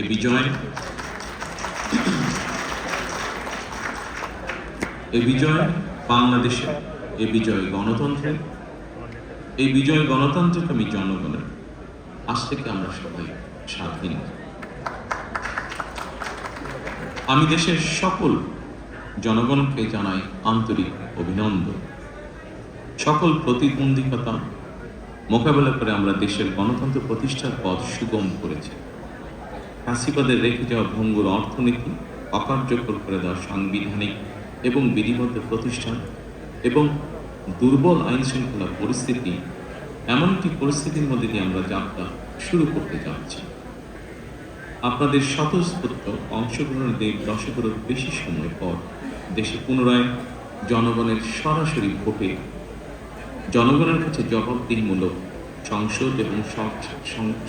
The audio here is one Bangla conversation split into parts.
এ বিজয় এ বিজয় বাংলাদেশের এ বিজয় গণতন্ত্রের এই বিজয় গণতন্ত্রকামী জনগণের আজ থেকে আমরা সবাই স্বাধীন আমি দেশের সকল জনগণকে জানাই আন্তরিক অভিনন্দন। সকল প্রতিবন্ধকতা মোকাবেলা করে আমরা দেশের গণতন্ত্র প্রতিষ্ঠার পথ সুগম করেছি। ফাঁসিবাদের রেখে যাওয়া ভঙ্গুর অর্থনীতি অকার্যকর করে দেওয়া সাংবিধানিক এবং বিধিবদ্ধ প্রতিষ্ঠান এবং দুর্বল আইন শৃঙ্খলা পরিস্থিতি এমন একটি পরিস্থিতির মধ্যে দিয়ে আমরা যাত্রা শুরু করতে যাচ্ছি। আপনাদের স্বতঃস্ফূর্ত অংশগ্রহণের দেড় দশকেরও বেশি সময় পর দেশে পুনরায় জনগণের সরাসরি ভোটে জনগণের কাছে জবাবদিহিমূলক সংসদ এবং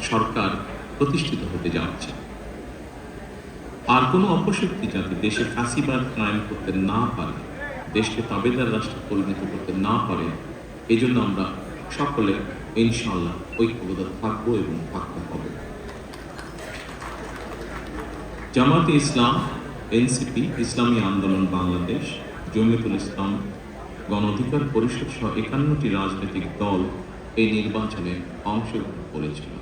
সরকার প্রতিষ্ঠিত হতে যাচ্ছে। আর কোনো অপশক্তি যাতে দেশে ফাঁসিবাদ কায়েম করতে না পারে, দেশকে তাবেদার রাষ্ট্রে পরিণত করতে না পারে এই জন্য আমরা সকলে ইনশাল্লাহ ঐক্যবদ্ধ থাকব এবং থাকতে হবে। জামাতে ইসলাম, এনসিপি, ইসলামী আন্দোলন বাংলাদেশ, জমিয়তুল ইসলাম, গণ অধিকার পরিষদ সহ একান্নটি রাজনৈতিক দল এই নির্বাচনে অংশগ্রহণ করেছিল।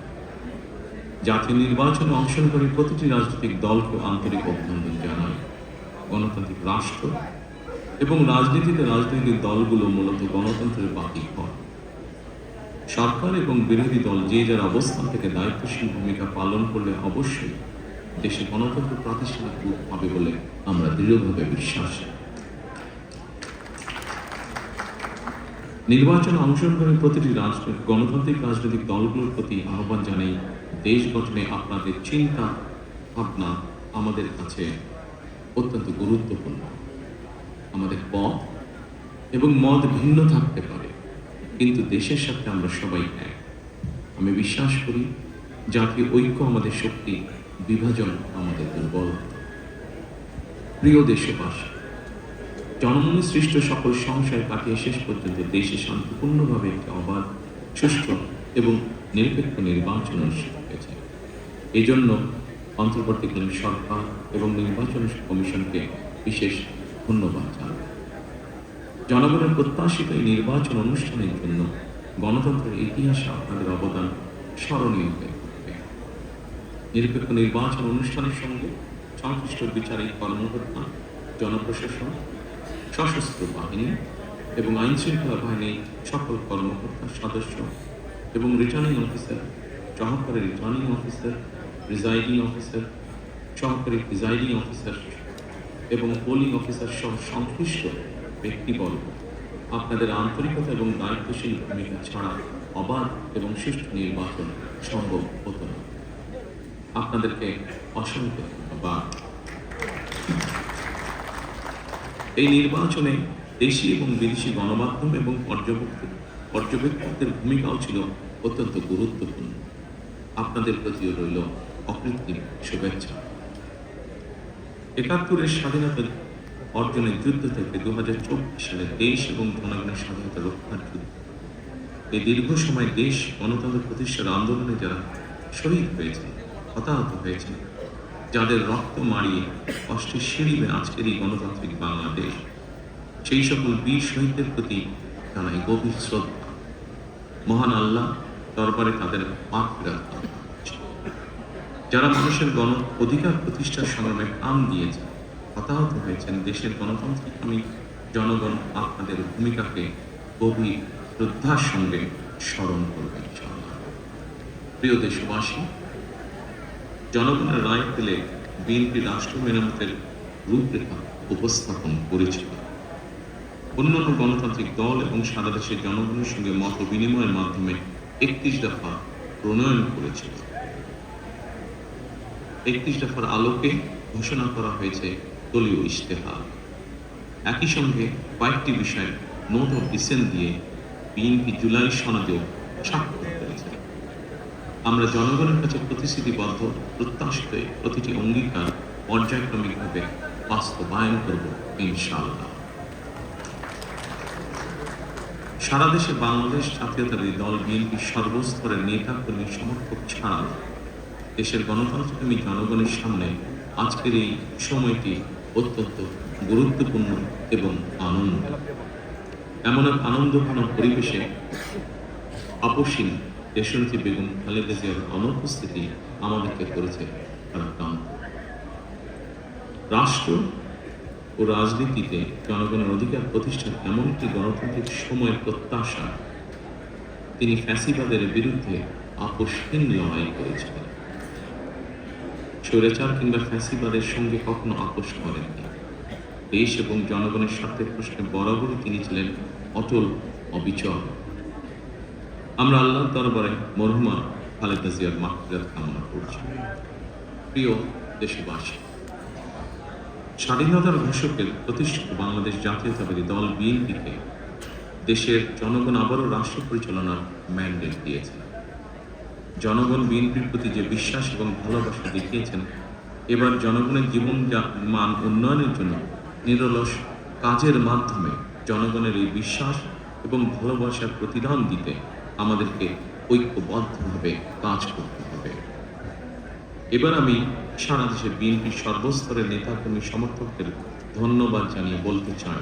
জাতীয় নির্বাচনে অংশগ্রহণকারী প্রতিটি রাজনৈতিক দলকে আন্তরিক অভিনন্দন জানাই। গণতান্ত্রিক রাষ্ট্র এবং রাজনীতিতে রাজনৈতিক দলগুলো মূলত গণতন্ত্রের বাকি ঘর সরকার এবং বিরোধী দল যে যার অবস্থান থেকে দায়িত্বশীল ভূমিকা পালন করলে অবশ্যই দেশে গণতন্ত্র প্রাতিষ্ঠানিক রূপ পাবে বলে আমরা দৃঢ়ভাবে বিশ্বাসী। নির্বাচনে অংশগ্রহণকারী প্রতিটি রাজনৈতিক গণতান্ত্রিক রাজনৈতিক দলগুলোর প্রতি আহ্বান জানাই দেশ গঠনে আপনাদের চিন্তা, ভাবনা আমাদের কাছে অত্যন্ত গুরুত্বপূর্ণ। আমাদের পথ এবং মত ভিন্ন থাকতে পারে, কিন্তু দেশের সাথে আমরা সবাই এক। আমি বিশ্বাস করি জাতীয় ঐক্য আমাদের শক্তি, বিভাজন আমাদের দুর্বলতা। প্রিয় দেশবাসী জনমনে সৃষ্ট সকল সংশয় কাটিয়ে শেষ পর্যন্ত দেশে শান্তিপূর্ণভাবে একটি অবাধ, সুষ্ঠু এবং নিরপেক্ষ নির্বাচন অনুষ্ঠিত হয়েছে। এই জন্য অন্তর্বর্তীকালীন সরকার এবং নির্বাচন কমিশনকে বিশেষ ধন্যবাদ জানাই। জনগণের প্রত্যাশিত এই নির্বাচন অনুষ্ঠানের জন্য গণতন্ত্রের ইতিহাসে আপনাদের অবদান স্মরণীয় হয়ে থাকবে নিরপেক্ষ নির্বাচন অনুষ্ঠানের সঙ্গে সংশ্লিষ্ট বিচারিক কর্মকর্তা, জনপ্রশাসন সশস্ত্র বাহিনী এবং আইন শৃঙ্খলা বাহিনীর সকল কর্মকর্তা সদস্য এবং রিটার্নিং অফিসার সহকারী রিটার্নিং অফিসার প্রিজাইডিং অফিসার সহকারী প্রিজাইডিং অফিসার এবং পোলিং অফিসার সহ সংশ্লিষ্ট ব্যক্তিবর্গ। আপনাদের আন্তরিকতা এবং দায়িত্বশীল ভূমিকা ছাড়া অবাধ এবং সুষ্ঠু নির্বাচন সম্ভব হতো না। আপনাদেরকে অসংখ্য ধন্যবাদ। এই নির্বাচনে দেশি এবং বিদেশি গণমাধ্যম এবং পর্যবেক্ষক পর্যবেক্ষকদের ভূমিকাও ছিল অত্যন্ত গুরুত্বপূর্ণ। আপনাদের প্রতিও রইল অকৃত্রিম শুভেচ্ছা। একাত্তরের স্বাধীনতা অর্জনের যুদ্ধ থেকে দু সালে দেশ এবং জনগণের স্বাধীনতা রক্ষার যুদ্ধ। এই দীর্ঘ সময় দেশ গণতন্ত্র প্রতিষ্ঠার আন্দোলনে যারা শহীদ হয়েছে হতাহত হয়েছে যাদের রক্ত মারিয়ে কষ্টের সিঁড়িবে আজকের এই গণতান্ত্রিক বাংলাদেশ, সেই সকল বীর শহীদদের প্রতি জানাই গভীর শ্রদ্ধা। মহান আল্লাহ দরবারে তাদের পাক যারা মানুষের গণ অধিকার প্রতিষ্ঠার সংগ্রামে প্রাণ দিয়েছে, হতাহত হয়েছেন দেশের গণতান্ত্রিক জনগণ আপনাদের ভূমিকাকে গভীর শ্রদ্ধার সঙ্গে স্মরণ করবেন প্রিয় দেশবাসী জনগণের রায় পেলে বিএনপি রাষ্ট্র মেরামতের রূপরেখা উপস্থাপন করেছিল। অন্যান্য গণতান্ত্রিক দল এবং সারা দেশের জনগণের সঙ্গে মত বিনিময়ের মাধ্যমে একত্রিশ দফা প্রণয়ন করেছিল। একত্রিশ দফার আলোকে ঘোষণা করা হয়েছে দলীয় ইশতেহার। একই সঙ্গে কয়েকটি বিষয়ে নোট অফ ডিসেন্ট দিয়ে বিএনপি জুলাই সনদেও স্বাক্ষর আমরা জনগণের কাছে প্রতিশ্রুতিবদ্ধ, প্রত্যাশিত প্রতিটি অঙ্গীকার পর্যায়ক্রমিকভাবে বাস্তবায়ন করব ইনশাআল্লাহ। সারা দেশে বাংলাদেশ জাতীয়তাবাদী দল বিএনপি সর্বস্তরের নেতা কর্মী সমর্থক ছাড়াও দেশের গণতন্ত্রপ্রেমী জনগণের সামনে আজকের এই সময়টি অত্যন্ত গুরুত্বপূর্ণ এবং আনন্দ। এমন এক আনন্দঘন পরিবেশে আপসীন দেশনেত্রী বেগম খালেদা জিয়ার অনুপস্থিতি আমাদেরকে করেছে ভারাক্রান্ত রাষ্ট্র ও রাজনীতিতে জনগণের অধিকার প্রতিষ্ঠার এমন একটি গণতান্ত্রিক সময়ের প্রত্যাশা তিনি ফ্যাসিবাদের বিরুদ্ধে আপোষহীন লড়াই করেছিলেন। স্বৈরাচার কিংবা ফ্যাসিবাদের সঙ্গে কখনো আপোষ করেননি দেশ এবং জনগণের স্বার্থের প্রশ্নে বরাবরই তিনি ছিলেন অটল, অবিচল আমরা আল্লাহ দরবারে মরহুমা খালেদা জিয়ার মাহফিরাত কামনা করছি। প্রিয় দেশবাসী, স্বাধীনতার ঘোষকের প্রতিষ্ঠিত বাংলাদেশ জাতীয়তাবাদী দল বিএনপিকে দেশের জনগণ আবারও রাষ্ট্র পরিচালনার ম্যান্ডেট দিয়েছে। জনগণ বিএনপির প্রতি যে বিশ্বাস এবং ভালোবাসা দেখিয়েছেন, এবার জনগণের জীবন মান উন্নয়নের জন্য নিরলস কাজের মাধ্যমে জনগণের এই বিশ্বাস এবং ভালোবাসার প্রতিদান দিতে আমাদেরকে ঐক্যবদ্ধভাবে কাজ করতে হবে। এবার আমি সারা দেশে বিএনপির সর্বস্তরের নেতাকর্মী সমর্থকদের ধন্যবাদ জানিয়ে বলতে চাই।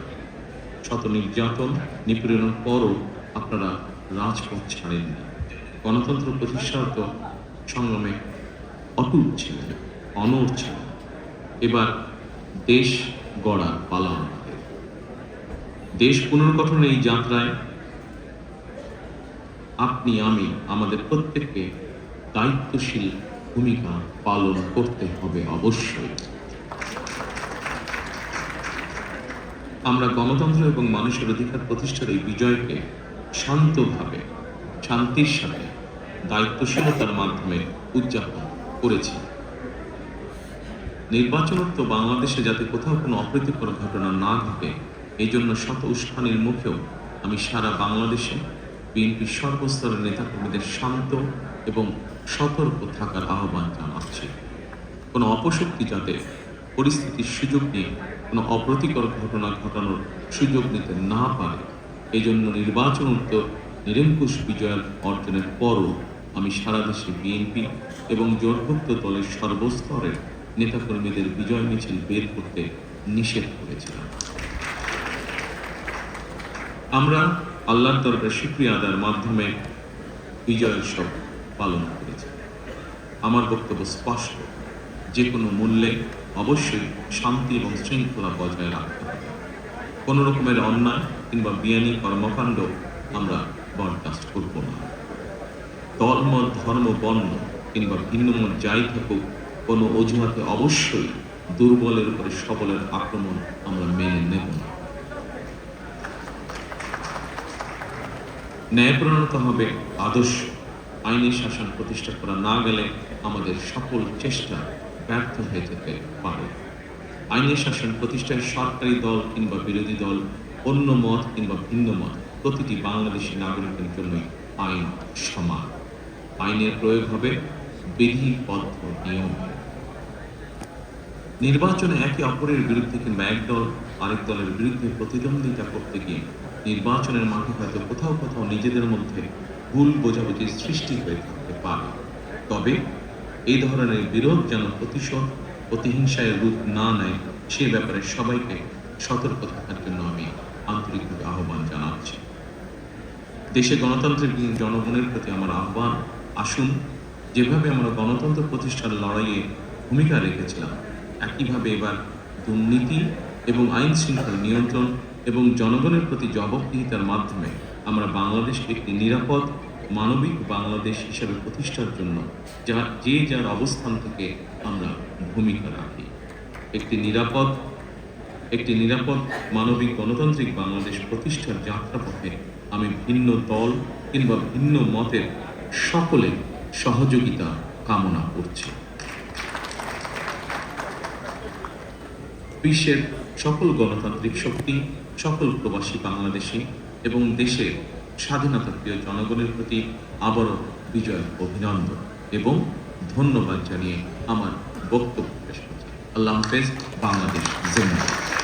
শত নির্যাতন নিপীড়নের পরও আপনারা রাজপথ ছাড়েননি। গণতন্ত্র প্রতিষ্ঠাত সংগ্রামে অটুট ছিলেন, অনড় ছিলেন। এবার দেশ গড়ার পালা আমাদের। দেশ পুনর্গঠনের এই যাত্রায় আপনি, আমি, আমাদের প্রত্যেককে দায়িত্বশীল ভূমিকা পালন করতে হবে অবশ্যই। আমরা গণতন্ত্র এবং মানুষের অধিকার প্রতিষ্ঠার এই বিজয়কে শান্তভাবে, শান্তির সাথে, দায়িত্বশীলতার মাধ্যমে উদযাপন করেছি। নির্বাচনোত্তর বাংলাদেশে যাতে কোথাও কোনো অপ্রীতিকর ঘটনা না ঘটে এই জন্য শত উস্কানির মুখেও আমি সারা বাংলাদেশে বিএনপির সর্বস্তরের নেতাকর্মীদের শান্ত এবং সতর্ক থাকার আহ্বান জানাচ্ছি। কোনো অপশক্তি যাতে পরিস্থিতির সুযোগ নিয়ে কোনো অপ্রীতিকর ঘটনা ঘটানোর সুযোগ নিতে না পারে এই জন্য নির্বাচন উত্তর নিরঙ্কুশ বিজয় অর্জনের পরও আমি সারা দেশে বিএনপি এবং জোটভুক্ত দলের সর্বস্তরের নেতাকর্মীদের বিজয় মিছিল বের করতে নিষেধ করেছিলাম। আমরা আল্লাহর দরবারে শুক্রিয়া আদার মাধ্যমে বিজয় উৎসব পালন করেছি আমার বক্তব্য স্পষ্ট। যে কোনো মূল্যে অবশ্যই শান্তি এবং শৃঙ্খলা বজায় রাখতে হবে। কোনো রকমের অন্যায় কিংবা বিয়ানি কর্মকাণ্ড আমরা বরদাস্ত করব না। ধর্ম ধর্ম, বর্ণ কিংবা ভিন্ন মত যাই থাকুক, কোনো অজুহাতে অবশ্যই দুর্বলের উপরে সবলের আক্রমণ আমরা মেনে নেব না। ন্যায়প্রণতা হবে আদর্শ। আইনি শাসন প্রতিষ্ঠা করা না গেলে আমাদের সকল চেষ্টা ব্যর্থ হয়ে যেতে পারে। আইনি শাসন প্রতিষ্ঠায় সরকারি দল কিংবা বিরোধী দল, অন্য মত কিংবা ভিন্ন মত, প্রতিটি বাংলাদেশি নাগরিকের জন্যই আইন সমান। আইনের প্রয়োগ হবে বিধিবদ্ধ নিয়ম। নির্বাচনে একে অপরের বিরুদ্ধে কিংবা এক দল আরেক দলের বিরুদ্ধে প্রতিদ্বন্দ্বিতা করতে গিয়ে নির্বাচনের মাঠে হয়তো কোথাও কোথাও নিজেদের মধ্যে ভুল বোঝাবুঝির সৃষ্টি হয়ে থাকতে পারে। তবে এই ধরনের বিরোধ যেন প্রতিশোধ, প্রতিহিংসায় রূপ না নেয়, সে ব্যাপারে সবাইকে সতর্ক থাকার জন্য আমি আন্তরিকভাবে আহ্বান জানাচ্ছি। দেশে গণতন্ত্রের জনগণের প্রতি আমার আহ্বান, আসুন যেভাবে আমরা গণতন্ত্র প্রতিষ্ঠার লড়াইয়ে ভূমিকা রেখেছিলাম, একইভাবে এবার দুর্নীতি এবং আইন শৃঙ্খলা নিয়ন্ত্রণ এবং জনগণের প্রতি জবাবদিহিতার মাধ্যমে আমরা বাংলাদেশকে একটি নিরাপদ, মানবিক বাংলাদেশ হিসেবে প্রতিষ্ঠার জন্য যা, যে যার অবস্থান থেকে আমরা ভূমিকা রাখি। একটি নিরাপদ একটি নিরাপদ, মানবিক, গণতান্ত্রিক বাংলাদেশ প্রতিষ্ঠার যাত্রাপথে আমি ভিন্ন দল কিংবা ভিন্ন মতের সকলে সহযোগিতা কামনা করছি। বিশ্বের সকল গণতান্ত্রিক শক্তি সকল প্রবাসী বাংলাদেশি এবং দেশের স্বাধীনতা প্রিয় জনগণের প্রতি আবারও বিজয় অভিনন্দন এবং ধন্যবাদ জানিয়ে আমার বক্তব্য পেশ করছি। আল্লাহ হাফেজ, বাংলাদেশ জিন্দাবাদ।